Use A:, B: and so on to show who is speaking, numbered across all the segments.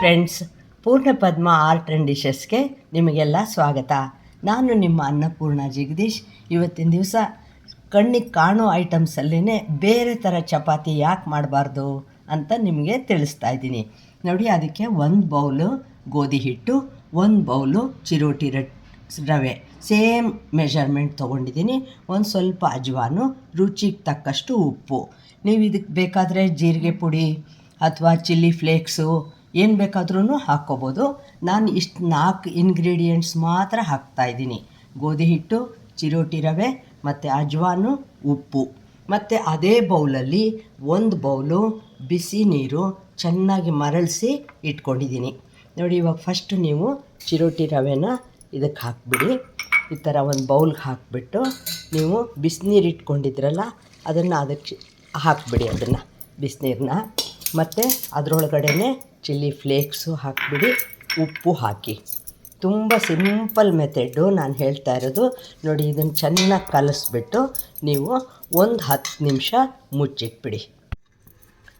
A: Friends ಪೂರ್ಣ ಪದ್ಮ art and ಡಿಶಸ್ಗೆ ನಿಮಗೆಲ್ಲ ಸ್ವಾಗತ. ನಾನು ನಿಮ್ಮ ಅನ್ನಪೂರ್ಣ ಜಗದೀಶ್. ಇವತ್ತಿನ ದಿವಸ ಕಣ್ಣಿಗೆ ಕಾಣೋ ಐಟಮ್ಸಲ್ಲೇ ಬೇರೆ ಥರ ಚಪಾತಿ ಯಾಕೆ ಮಾಡಬಾರ್ದು ಅಂತ ನಿಮಗೆ ತಿಳಿಸ್ತಾ ಇದ್ದೀನಿ. ನೋಡಿ, ಅದಕ್ಕೆ ಒಂದು ಬೌಲು ಗೋಧಿ ಹಿಟ್ಟು, ಒಂದು ಬೌಲು ಚಿರೋಟಿ ರಟ್ ರವೆ. ಸೇಮ್ ಮೆಷರ್ಮೆಂಟ್ ತೊಗೊಂಡಿದ್ದೀನಿ. ಒಂದು ಸ್ವಲ್ಪ ಅಜ್ವಾನು, ರುಚಿಗೆ ತಕ್ಕಷ್ಟು ಉಪ್ಪು. ನೀವು ಇದಕ್ಕೆ ಬೇಕಾದರೆ ಜೀರಿಗೆ ಪುಡಿ ಅಥವಾ ಚಿಲ್ಲಿ ಫ್ಲೇಕ್ಸು ಏನು ಬೇಕಾದ್ರೂ ಹಾಕ್ಕೋಬೋದು. ನಾನು ಇಷ್ಟು ನಾಲ್ಕು ಇಂಗ್ರೀಡಿಯೆಂಟ್ಸ್ ಮಾತ್ರ ಹಾಕ್ತಾಯಿದ್ದೀನಿ ಗೋಧಿ ಹಿಟ್ಟು, ಚಿರೋಟಿ ರವೆ, ಮತ್ತು ಅಜ್ವಾನು, ಉಪ್ಪು. ಮತ್ತು ಅದೇ ಬೌಲಲ್ಲಿ ಒಂದು ಬೌಲು ಬಿಸಿ ನೀರು ಚೆನ್ನಾಗಿ ಮರಳಿಸಿ ಇಟ್ಕೊಂಡಿದ್ದೀನಿ. ನೋಡಿ, ಇವಾಗ ಫಸ್ಟ್ ನೀವು ಚಿರೋಟಿ ರವೆನ ಇದಕ್ಕೆ ಹಾಕ್ಬಿಡಿ. ಈ ಥರ ಒಂದು ಬೌಲ್ಗೆ ಹಾಕಿಬಿಟ್ಟು ನೀವು ಬಿಸಿನೀರು ಇಟ್ಕೊಂಡಿದ್ರಲ್ಲ, ಅದನ್ನು ಅದಕ್ಕೆ ಹಾಕ್ಬಿಡಿ ಅದನ್ನು ಬಿಸಿನೀರನ್ನ ಮತ್ತು ಅದರೊಳಗಡೆನೆ ಚಿಲ್ಲಿ ಫ್ಲೇಕ್ಸು ಹಾಕಿಬಿಡಿ, ಉಪ್ಪು ಹಾಕಿ. ತುಂಬ ಸಿಂಪಲ್ ಮೆಥೆಡ್ಡು ನಾನು ಹೇಳ್ತಾ ಇರೋದು. ನೋಡಿ, ಇದನ್ನು ಚೆನ್ನಾಗಿ ಕಲಿಸ್ಬಿಟ್ಟು ನೀವು ಒಂದು ಹತ್ತು ನಿಮಿಷ ಮುಚ್ಚಿಟ್ಬಿಡಿ.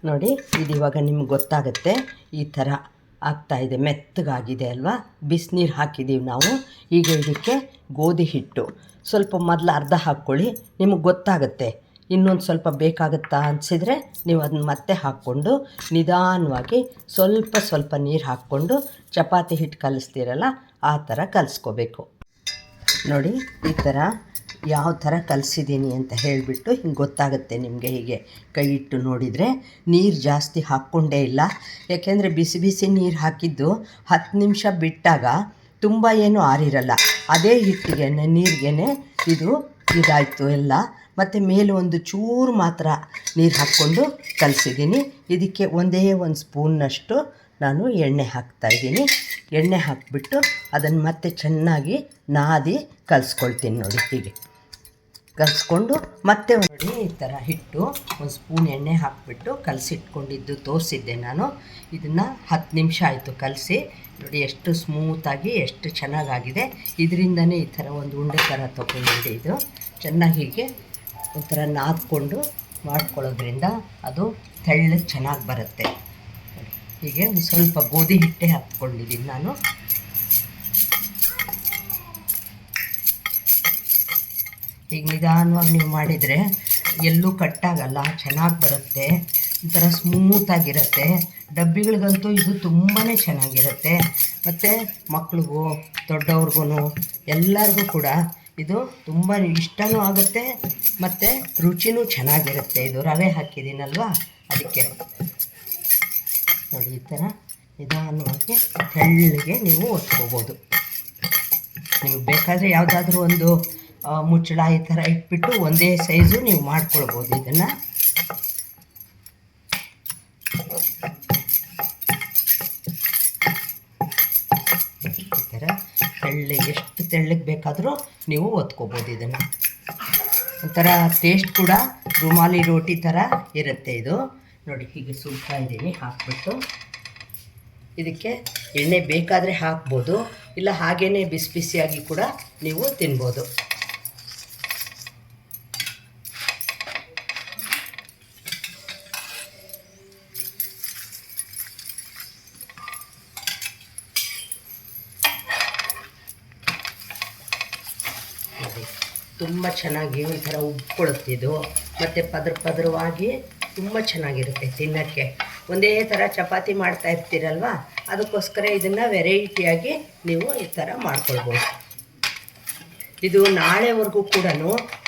A: ನೋಡಿ, ಇದು ಇವಾಗ ನಿಮ್ಗೆ ಗೊತ್ತಾಗುತ್ತೆ, ಈ ಥರ ಆಗ್ತಾಯಿದೆ ಮೆತ್ತಗಾಗಿದೆ ಅಲ್ವಾ? ಬಿಸಿನೀರು ಹಾಕಿದ್ದೀವಿ ನಾವು. ಈಗ ಇದಕ್ಕೆ ಗೋಧಿ ಹಿಟ್ಟು. ಸ್ವಲ್ಪ ಮೊದಲು ಅರ್ಧ ಹಾಕ್ಕೊಳ್ಳಿ, ನಿಮಗೆ ಗೊತ್ತಾಗುತ್ತೆ. ಇನ್ನೊಂದು ಸ್ವಲ್ಪ ಬೇಕಾಗುತ್ತಾ ಅನಿಸಿದರೆ ನೀವು ಅದನ್ನ ಮತ್ತೆ ಹಾಕ್ಕೊಂಡು ನಿಧಾನವಾಗಿ ಸ್ವಲ್ಪ ಸ್ವಲ್ಪ ನೀರು ಹಾಕ್ಕೊಂಡು ಚಪಾತಿ ಹಿಟ್ಟು ಕಲಿಸ್ತೀರಲ್ಲ, ಆ ಥರ ಕಲಿಸ್ಕೋಬೇಕು. ನೋಡಿ, ಈ ಥರ ಯಾವ ಥರ ಕಲಿಸಿದ್ದೀನಿ ಅಂತ ಹೇಳಿಬಿಟ್ಟು ಹಿಂಗೆ ಗೊತ್ತಾಗುತ್ತೆ ನಿಮಗೆ ಹೀಗೆ ಕೈ ಇಟ್ಟು ನೋಡಿದರೆ. ನೀರು ಜಾಸ್ತಿ ಹಾಕ್ಕೊಂಡೇ ಇಲ್ಲ. ಯಾಕೆಂದರೆ ಬಿಸಿ ಬಿಸಿ ನೀರು ಹಾಕಿದ್ದು ಹತ್ತು ನಿಮಿಷ ಬಿಟ್ಟಾಗ ತುಂಬ ಏನೂ ಆರಿರಲ್ಲ. ಅದೇ ಹಿಟ್ಟಿಗೆ ನೀರಿಗೇ ಇದು ಇದಾಯಿತು ಎಲ್ಲ. ಮತ್ತು ಮೇಲೆ ಒಂದು ಚೂರು ಮಾತ್ರ ನೀರು ಹಾಕ್ಕೊಂಡು ಕಲಸಿದ್ದೀನಿ. ಇದಕ್ಕೆ ಒಂದೇ ಒಂದು ಸ್ಪೂನ್ನಷ್ಟು ನಾನು ಎಣ್ಣೆ ಹಾಕ್ತಾಯಿದ್ದೀನಿ ಎಣ್ಣೆ ಹಾಕಿಬಿಟ್ಟು ಅದನ್ನು ಮತ್ತೆ ಚೆನ್ನಾಗಿ ನಾದಿ ಕಲಿಸ್ಕೊಳ್ತೀನಿ ನೋಡಿ ಹೀಗೆ. ಕಲಿಸ್ಕೊಂಡು ಮತ್ತೆ ನೋಡಿ ಈ ಥರ ಹಿಟ್ಟು ಒಂದು ಸ್ಪೂನ್ ಎಣ್ಣೆ ಹಾಕಿಬಿಟ್ಟು ಕಲಸಿಟ್ಕೊಂಡಿದ್ದು ತೋರಿಸಿದ್ದೆ ನಾನು. ಇದನ್ನು ಹತ್ತು ನಿಮಿಷ ಆಯಿತು ಕಲಸಿ. ನೋಡಿ ಎಷ್ಟು ಸ್ಮೂತಾಗಿ ಎಷ್ಟು ಚೆನ್ನಾಗಾಗಿದೆ. ಇದರಿಂದನೇ ಈ ಥರ ಒಂದು ಉಂಡೆ ಥರ ತೊಗೊಂಡಿದ್ದೆ ಇದು. ಚೆನ್ನಾಗಿ ಹೀಗೆ ಒಂಥರ ನಾದ್ಕೊಂಡು ಮಾಡ್ಕೊಳ್ಳೋದ್ರಿಂದ ಅದು ತೆಳ್ಳಗೆ ಚೆನ್ನಾಗಿ ಬರುತ್ತೆ. ಹೀಗೆ ಒಂದು ಸ್ವಲ್ಪ ಗೋಧಿ ಹಿಟ್ಟೆ ಹಾಕ್ಕೊಂಡಿದ್ದೀನಿ ನಾನು. ಈಗ ನಿಧಾನವಾಗಿ ನೀವು ಮಾಡಿದರೆ ಎಲ್ಲೂ ಕಟ್ಟಾಗಲ್ಲ, ಚೆನ್ನಾಗಿ ಬರುತ್ತೆ. ಒಂಥರ ಸ್ಮೂತಾಗಿರುತ್ತೆ ಡಬ್ಬಿಗಳಿಗಂತೂ ಇದು ತುಂಬಾ ಚೆನ್ನಾಗಿರುತ್ತೆ. ಮತ್ತು ಮಕ್ಳಿಗೂ ದೊಡ್ಡವ್ರಿಗೂ ಎಲ್ಲರಿಗೂ ಕೂಡ ಇದು ತುಂಬ ಇಷ್ಟನೂ ಆಗುತ್ತೆ, ಮತ್ತು ರುಚಿನೂ ಚೆನ್ನಾಗಿರುತ್ತೆ. ಇದು ರವೆ ಹಾಕಿದ್ದೀನಲ್ವಾ? ಅದಕ್ಕೆ ನೋಡಿ, ಈ ಥರ ನಿಧಾನವಾಗಿ ತೆಳ್ಳಗೆ ನೀವು ಒತ್ಕೋಬೋದು. ನಿಮಗೆ ಬೇಕಾದರೆ ಯಾವುದಾದ್ರೂ ಒಂದು ಮುಚ್ಚಳ ಈ ಥರ ಇಟ್ಬಿಟ್ಟು ಒಂದೇ ಸೈಜು ನೀವು ಮಾಡ್ಕೊಳ್ಬೋದು ಇದನ್ನು. ಈ ಥರ ತೆಳ್ಳಗೆ ತೆಳ್ಳಗೆ ಬೇಕಾದರೂ ನೀವು ಒತ್ಕೋಬೋದು ಇದನ್ನು. ಒಂಥರ ಟೇಸ್ಟ್ ಕೂಡ ರುಮಾಲಿ ರೋಟಿ ಥರ ಇರುತ್ತೆ ಇದು. ನೋಡಿ, ಹೀಗೆ ಸುಡ್ತಾ ಇದ್ದೀನಿ, ಹಾಕ್ಬಿಟ್ಟು. ಇದಕ್ಕೆ ಎಣ್ಣೆ ಬೇಕಾದರೆ ಹಾಕ್ಬೋದು, ಇಲ್ಲ ಹಾಗೇ ಬಿಸಿ ಬಿಸಿಯಾಗಿ ಕೂಡ ನೀವು ತಿನ್ಬೋದು. ತುಂಬ ಚೆನ್ನಾಗಿ ಒಂಥರ ಇದು, ಮತ್ತು ಪದ್ರ ಪದರವಾಗಿ ತುಂಬ ಚೆನ್ನಾಗಿರುತ್ತೆ ತಿನ್ನೋಕ್ಕೆ. ಒಂದೇ ಥರ ಚಪಾತಿ ಮಾಡ್ತಾ ಇರ್ತೀರಲ್ವ? ಅದಕ್ಕೋಸ್ಕರ ಇದನ್ನು ವೆರೈಟಿಯಾಗಿ ನೀವು ಈ ಥರ ಮಾಡ್ಕೊಳ್ಬೋದು. ಇದು ನಾಳೆವರೆಗೂ ಕೂಡ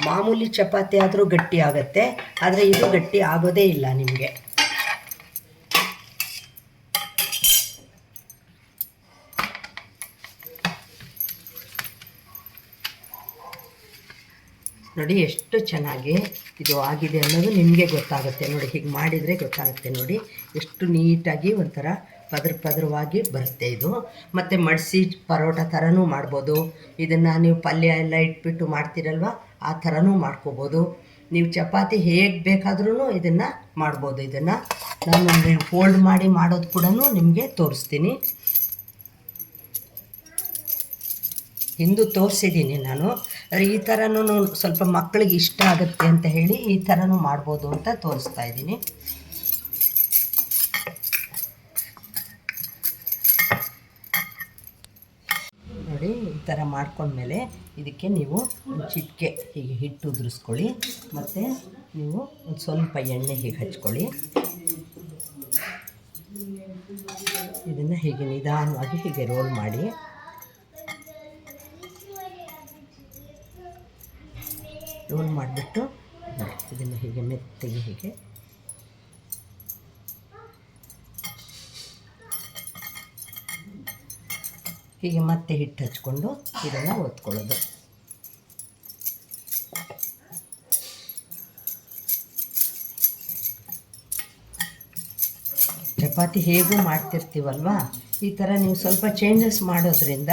A: ಮಾಮೂಲಿ ಚಪಾತಿ ಆದರೂ ಗಟ್ಟಿ ಆಗುತ್ತೆ, ಆದರೆ ಇದು ಗಟ್ಟಿ ಆಗೋದೇ ಇಲ್ಲ ನಿಮಗೆ. ನೋಡಿ ಎಷ್ಟು ಚೆನ್ನಾಗಿ ಇದು ಆಗಿದೆ ಅನ್ನೋದು ನಿಮಗೆ ಗೊತ್ತಾಗುತ್ತೆ. ನೋಡಿ, ಹೀಗೆ ಮಾಡಿದರೆ ಗೊತ್ತಾಗುತ್ತೆ ನೋಡಿ. ಎಷ್ಟು ನೀಟಾಗಿ ಒಂಥರ ಪದ್ರ ಪದರವಾಗಿ ಬರುತ್ತೆ ಇದು. ಮತ್ತು ಮಡಿಸಿ ಪರೋಟ ಥರನೂ ಮಾಡ್ಬೋದು. ಇದನ್ನು ನೀವು ಪಲ್ಯ ಎಲ್ಲ ಇಟ್ಬಿಟ್ಟು ಮಾಡ್ತೀರಲ್ವ? ಆ ಥರನೂ ಮಾಡ್ಕೋಬೋದು. ನೀವು ಚಪಾತಿ ಹೇಗೆ ಬೇಕಾದ್ರೂ ಇದನ್ನು ಮಾಡ್ಬೋದು. ಇದನ್ನು ನಾನು ಫೋಲ್ಡ್ ಮಾಡಿ ಮಾಡೋದು ಕೂಡ ನಿಮಗೆ ತೋರಿಸ್ತೀನಿ. ಹಿಂದೂ ತೋರಿಸಿದ್ದೀನಿ ನಾನು. ಈ ಥರನೂ ಸ್ವಲ್ಪ ಮಕ್ಕಳಿಗೆ ಇಷ್ಟ ಆಗುತ್ತೆ ಅಂತ ಹೇಳಿ ಈ ಥರನೂ ಮಾಡ್ಬೋದು ಅಂತ ತೋರಿಸ್ತಾ ಇದ್ದೀನಿ. ನೋಡಿ, ಈ ಥರ ಮಾಡ್ಕೊಂಡ್ಮೇಲೆ ಇದಕ್ಕೆ ನೀವು ಚಿಟ್ಕೆ ಹೀಗೆ ಹಿಟ್ಟು ಉದುರಿಸ್ಕೊಳ್ಳಿ. ಮತ್ತು ನೀವು ಒಂದು ಸ್ವಲ್ಪ ಎಣ್ಣೆ ಹೀಗೆ ಹಚ್ಕೊಳ್ಳಿ. ಇದನ್ನು ಹೀಗೆ ನಿಧಾನವಾಗಿ ಹೀಗೆ ರೋಲ್ ಮಾಡಿ. ರೋಲ್ ಮಾಡಿಬಿಟ್ಟು ಇದನ್ನು ಹೀಗೆ ಮೆತ್ತಗೆ ಹೀಗೆ. ಹೀಗೆ ಮತ್ತೆ ಹಿಟ್ಟು ಹಚ್ಕೊಂಡು ಇದನ್ನು ಒತ್ಕೊಳ್ಳೋದು. ಚಪಾತಿ ಹೇಗೂ ಮಾಡ್ತಿರ್ತೀವಲ್ವಾ? ಈ ಥರ ನೀವು ಸ್ವಲ್ಪ ಚೇಂಜಸ್ ಮಾಡೋದ್ರಿಂದ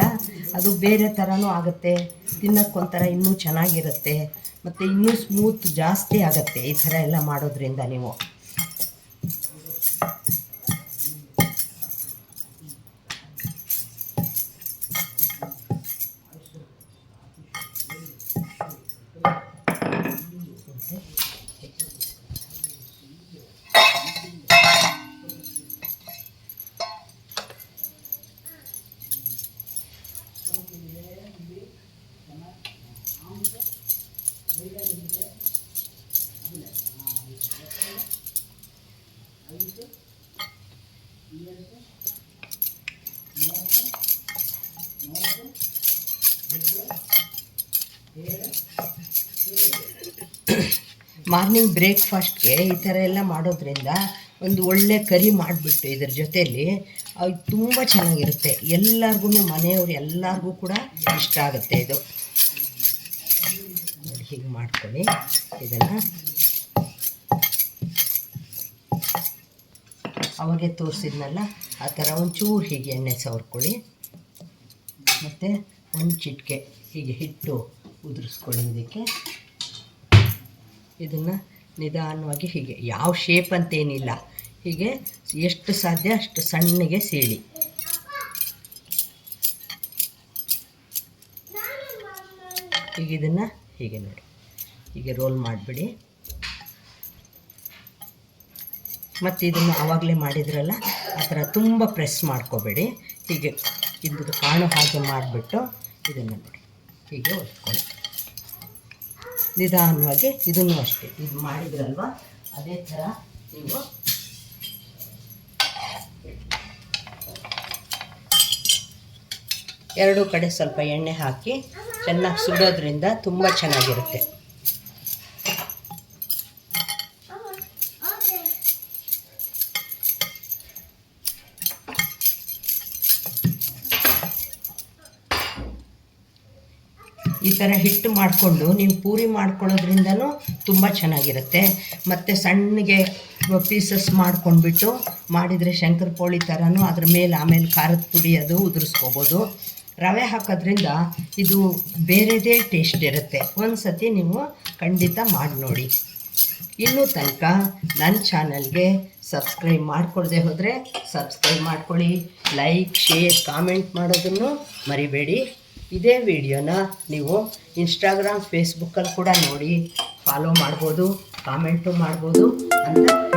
A: ಅದು ಬೇರೆ ಥರನೂ ಆಗುತ್ತೆ, ತಿನ್ನೋಕ್ಕೊಂಥರ ಇನ್ನೂ ಚೆನ್ನಾಗಿರುತ್ತೆ. ಮತ್ತು ಇನ್ನೂ ಸ್ಮೂತ್ ಜಾಸ್ತಿ ಆಗುತ್ತೆ ಈ ಥರ ಎಲ್ಲ ಮಾಡೋದ್ರಿಂದ ನೀವು. ಮಾರ್ನಿಂಗ್ ಬ್ರೇಕ್ಫಾಸ್ಟ್ಗೆ ಈ ಥರ ಎಲ್ಲ ಮಾಡೋದ್ರಿಂದ ಒಂದು ಒಳ್ಳೆ ಕರಿ ಮಾಡಿಬಿಟ್ಟು ಇದ್ರ ಜೊತೆಯಲ್ಲಿ ಅದು ತುಂಬ ಚೆನ್ನಾಗಿರುತ್ತೆ. ಎಲ್ಲರಿಗೂ ಮನೆಯವ್ರು ಎಲ್ಲರಿಗೂ ಕೂಡ ಇಷ್ಟ ಆಗುತ್ತೆ ಇದು. ಹೀಗೆ ಮಾಡ್ಕೊಳ್ಳಿ. ಇದನ್ನು ಅವಾಗೆ ತೋರಿಸಿದ್ನಲ್ಲ, ಆ ಥರ ಒಂಚೂರು ಹೀಗೆ ಎಣ್ಣೆ ಸವರ್ಕೊಳ್ಳಿ. ಮತ್ತು ಒಂದು ಚಿಟಿಕೆ ಹೀಗೆ ಹಿಟ್ಟು ಉದುರಿಸ್ಕೊಳ್ಳಿ ಇದಕ್ಕೆ. ಇದನ್ನು ನಿಧಾನವಾಗಿ ಹೀಗೆ, ಯಾವ ಶೇಪ್ ಅಂತೇನಿಲ್ಲ, ಹೀಗೆ ಎಷ್ಟು ಸಾಧ್ಯ ಅಷ್ಟು ಸಣ್ಣಗೆ ಸೀಳಿ. ಈಗ ಇದನ್ನು ಹೀಗೆ ನೋಡಿ. ಹೀಗೆ ರೋಲ್ ಮಾಡಿಬಿಡಿ. ಮತ್ತು ಇದನ್ನು ಆವಾಗಲೇ ಮಾಡಿದ್ರಲ್ಲ, ಆ ಥರ ತುಂಬ ಪ್ರೆಸ್ ಮಾಡ್ಕೋಬೇಡಿ. ಹೀಗೆ ಇದು ಕಾಣೋ ಹಾಗೆ ಮಾಡಿಬಿಟ್ಟು ಇದನ್ನು ನೋಡಿ. ಹೀಗೆ ಒತ್ಕೊಳ್ಳಿ. ನಿಧಾನವಾಗಿ ಇದನ್ನು ಅಷ್ಟೇ. ಇದು ಮಾಡಿದ್ರಲ್ವ? ಅದೇ ಥರ ನೀವು ಎರಡೂ ಕಡೆ ಸ್ವಲ್ಪ ಎಣ್ಣೆ ಹಾಕಿ ಚೆನ್ನಾಗಿ ಸುಡೋದ್ರಿಂದ ತುಂಬ ಚೆನ್ನಾಗಿರುತ್ತೆ. ಈ ಥರ ಹಿಟ್ಟು ಮಾಡಿಕೊಂಡು ನೀವು ಪೂರಿ ಮಾಡ್ಕೊಳ್ಳೋದ್ರಿಂದನೂ ತುಂಬ ಚೆನ್ನಾಗಿರುತ್ತೆ. ಮತ್ತು ಸಣ್ಣಗೆ ಪೀಸಸ್ ಮಾಡ್ಕೊಂಡ್ಬಿಟ್ಟು ಮಾಡಿದರೆ ಶಂಕರಪೋಳಿ ಥರನೂ ಅದ್ರ ಮೇಲೆ ಆಮೇಲೆ ಖಾರದ ಪುಡಿ ಅದು ಉದುರಿಸ್ಕೋಬೋದು. ರವೆ ಹಾಕೋದ್ರಿಂದ ಇದು ಬೇರೆದೇ ಟೇಸ್ಟ್ ಇರುತ್ತೆ. ಒಂದು ಸತಿ ನೀವು ಖಂಡಿತ ಮಾಡಿ ನೋಡಿ. ಇನ್ನೂ ತನಕ ನನ್ನ ಚಾನಲ್ಗೆ ಸಬ್ಸ್ಕ್ರೈಬ್ ಮಾಡ್ಕೊಳ್ದೆ ಹೋದರೆ ಸಬ್ಸ್ಕ್ರೈಬ್ ಮಾಡ್ಕೊಳ್ಳಿ. ಲೈಕ್, ಶೇರ್, ಕಾಮೆಂಟ್ ಮಾಡೋದನ್ನು ಮರಿಬೇಡಿ. ಇದೇ ವಿಡಿಯೋನ ನೀವು ಇನ್ಸ್ಟಾಗ್ರಾಮ್ ಫೇಸ್ಬುಕ್ಕಲ್ಲಿ ಕೂಡ ನೋಡಿ. ಫಾಲೋ ಮಾಡ್ಬೋದು, ಕಾಮೆಂಟು ಮಾಡ್ಬೋದು ಅಂತ